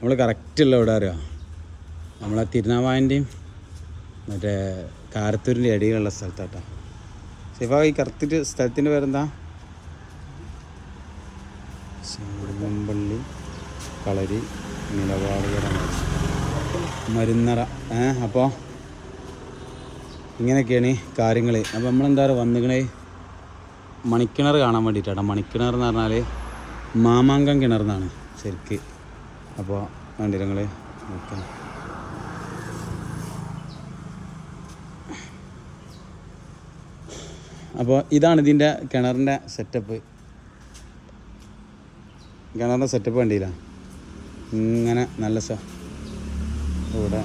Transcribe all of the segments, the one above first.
നമ്മൾ കറക്റ്റുള്ള എവിടെ അറിയാം? നമ്മളെ തിരുനാവായന്റെയും മറ്റേ കാരത്തൂരിന്റെ ഇടയിലുള്ള സ്ഥലത്താട്ടോ. സിഫ ഈ കറക്റ്റ് സ്ഥലത്തിന്റെ പേരെന്താ? ശിവമ്പള്ളി കളരി നിലപാടുകര മരുന്നറ ഏ അപ്പോൾ ഇങ്ങനെയൊക്കെയാണ് കാര്യങ്ങൾ അപ്പോൾ നമ്മളെന്താ പറയുക വന്നിക്കണേ? മണിക്കിണർ കാണാൻ വേണ്ടിയിട്ടാണ്. മണിക്കിണർ എന്ന് പറഞ്ഞാൽ മാമാങ്കം കിണർ എന്നാണ് ശരിക്ക്. അപ്പോൾ വേണ്ടി നിങ്ങൾ ഓക്കെ അപ്പോൾ ഇതാണ് ഇതിന്റെ കിണറിന്റെ സെറ്റപ്പ് കിണറിന്റെ സെറ്റപ്പ് കണ്ടില്ല. ഇങ്ങനെ നല്ല സ ഇവിടെ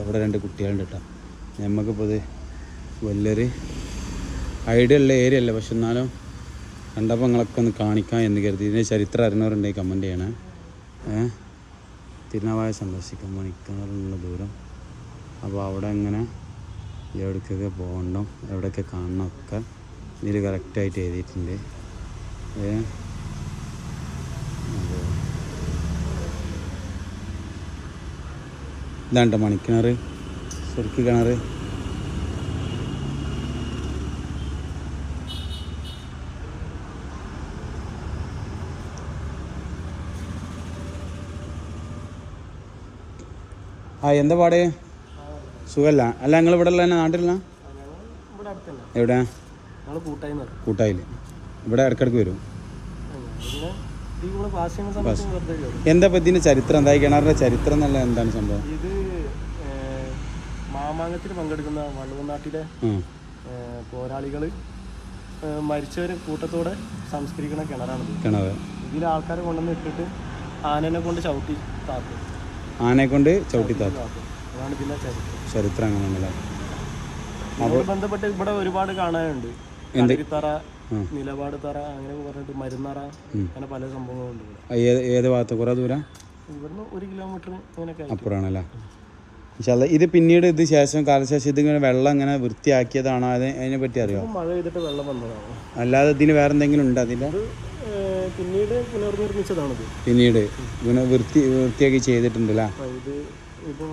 ഇവിടെ രണ്ട് കുട്ടികളുണ്ട് കേട്ടോ നമുക്കിപ്പോൾ ഇത് വലിയൊരു ഐഡിയ ഉള്ള ഏരിയ അല്ല. പക്ഷെ എന്നാലും കണ്ടപ്പോൾ നിങ്ങളൊക്കെ ഒന്ന് കാണിക്കാം എന്ന് കരുതി. ഇതിന്റെ ചരിത്രം അറിഞ്ഞവരുണ്ടെങ്കിൽ കമന്റ് ചെയ്യണേ. ഏ? തിരുനാവായ സന്ദർശിക്കാൻ മണിക്കൂറിനുള്ള ദൂരം. അപ്പോൾ അവിടെ എങ്ങനെ എവിടേക്കൊക്കെ പോകണം എവിടെയൊക്കെ കാണണം ഒക്കെ ഇതിൽ കറക്റ്റായിട്ട് എഴുതിയിട്ടുണ്ട്. ഇതാണ്ട മണിക്കിണർ സുർക്കി കിണർ ആ എന്താ പാട്? സുഖമല്ല അല്ല ഞങ്ങൾ ഇവിടെ ഉള്ള തന്നെ അടുത്തല്ല എവിടെ കൂട്ടായിൽ ഇവിടെ ഇടക്കിടക്ക് വരും. എന്താ ഇപ്പം ഇതിന്റെ ചരിത്രം? എന്താ കിണറിന്റെ കിണറിന്റെ ചരിത്രം എന്നല്ല എന്താണ് സംഭവം? ഇത് മാമാങ്കത്തിൽ പങ്കെടുക്കുന്ന വള്ളുവനാട്ടിലെ. പോരാളികൾ മരിച്ചവരെ കൂട്ടത്തോടെ സംസ്കരിക്കുന്ന കിണറാണ് കിണർ ഇതിൽ ആൾക്കാരെ കൊണ്ടുവന്ന് ഇട്ടിട്ട് ആനനെ കൊണ്ട് ചവിട്ടി താക്കും. ആനയെ കൊണ്ട് ചവിട്ടിത്താത്ത ചരിത്രം. അങ്ങനെയാണല്ലേ ഇതിനോട് ബന്ധപ്പെട്ട് ഇവിടെ ഒരുപാട് കാണാനുണ്ട്. ഉം. നിലപാട് തറ അങ്ങനെ പറഞ്ഞിട്ട് മരുന്നറ അങ്ങനെ പല സംഭവങ്ങളുണ്ട് ഏത് ഏത് ഭാഗത്ത്? കുറേ ദൂരം? ഇവിടുന്ന് ഒരു കിലോമീറ്റർ ഇങ്ങനെയൊക്കെ അപ്പുറമാണല്ലേ? ഇൻഷാല്ലാ ഇത് പിന്നീട് ഇത് ശേഷം കാലശേഷം ഇത് ഇങ്ങനെ വെള്ളം ഇങ്ങനെ വൃത്തിയാക്കിയതാണോ? അത് അതിനെ പറ്റി അറിയാം? മഴ ചെയ്തിട്ട് വെള്ളം വന്നതാണ്. അല്ലാതെ ഇതിന് വേറെന്തെങ്കിലും ഉണ്ടോ അതിന്റെ? പിന്നീട് പുനർനിർമ്മിച്ചതാണത്. പിന്നീട് വൃത്തി വൃത്തിയാക്കി ചെയ്തിട്ടുണ്ടല്ലേ? ഇത് ഇപ്പോൾ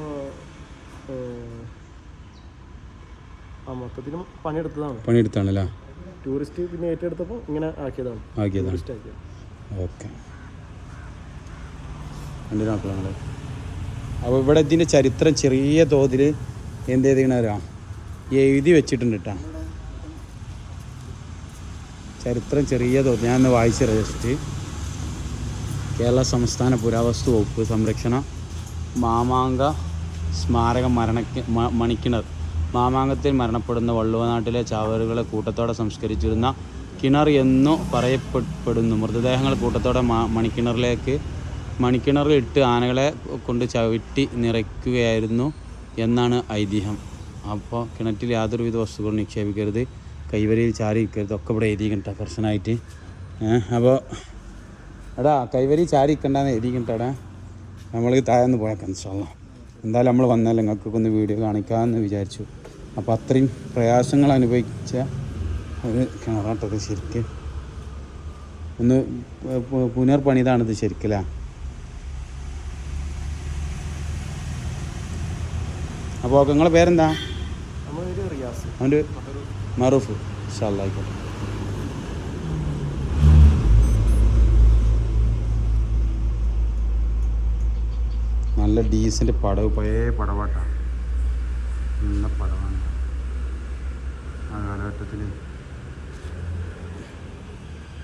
ആ മൊത്തത്തിൽ പണിയെടുത്തതാണ്. പണിയെടുത്താണല്ലേ ടൂറിസ്റ്റ് പിന്നെ ഏറ്റെടുത്തപ്പോൾ ഇങ്ങനെ ആക്കിയതാണ്. ആക്കിയതാണ്. ഓക്കെ. രണ്ട് മക്കളാണ് അപ്പോൾ ഇവിടെ ഇതിന്റെ ചരിത്രം ചെറിയ തോതിൽ എന്ത് ചെയ്തിരിക്കണവരാ? എഴുതി വെച്ചിട്ടുണ്ട് കേട്ടോ. ചരിത്രം ചെറിയ തോന്നി ഞാൻ ഒന്ന് വായിച്ച് രജിസ്റ്റ് കേരള സംസ്ഥാന പുരാവസ്തു വകുപ്പ് സംരക്ഷണ മാമാങ്ക സ്മാരക മരണ മണിക്കിണർ. മാമാങ്കത്തിൽ മരണപ്പെടുന്ന വള്ളുവനാട്ടിലെ ചാവറുകളെ കൂട്ടത്തോടെ സംസ്കരിച്ചിരുന്ന കിണർ എന്നു പറയപ്പെടുന്നു. മൃതദേഹങ്ങൾ കൂട്ടത്തോടെ മണിക്കിണറിലേക്ക് മണിക്കിണറിൽ ഇട്ട് ആനകളെ കൊണ്ട് ചവിട്ടി നിറയ്ക്കുകയായിരുന്നു എന്നാണ് ഐതിഹ്യം. അപ്പോൾ കിണറ്റിൽ യാതൊരുവിധ വസ്തുക്കളും നിക്ഷേപിക്കരുത്. കൈവരിയിൽ ചാരി നിൽക്കരുത്. ഒക്കെ ഇവിടെ എഴുതിക്കണ്ട കർശനമായിട്ട്. അപ്പോൾ എടാ കൈവരി ചാരി നിൽക്കണ്ടെന്ന് എഴുതിക്കണ്ടടാ നമ്മൾ താഴെന്ന് പോയേക്കാം ഇൻഷാല്ല എന്തായാലും നമ്മൾ വന്നാൽ നിങ്ങൾക്കൊക്കെ ഒന്ന് വീഡിയോ കാണിക്കാമെന്ന് വിചാരിച്ചു. അപ്പോൾ അത്രയും പ്രയാസങ്ങൾ അനുഭവിച്ച ഒരു കിണറാട്ടത് ശരിക്ക്. ഒന്ന് പുനർപ്പണിതാണിത് പുനർപണിതാണിത് ശരിക്കല്ലേ അപ്പോൾ നിങ്ങളുടെ പേരെന്താ? അവന്റെ മറൂഫ് ഇൻഷാല്ല ആയിക്കോട്ടെ നല്ല ഡീസന്റ് പടവ്. പഴയ പടവാട്ടാണ് നല്ല പടവാണ്. ആ കാലഘട്ടത്തിൽ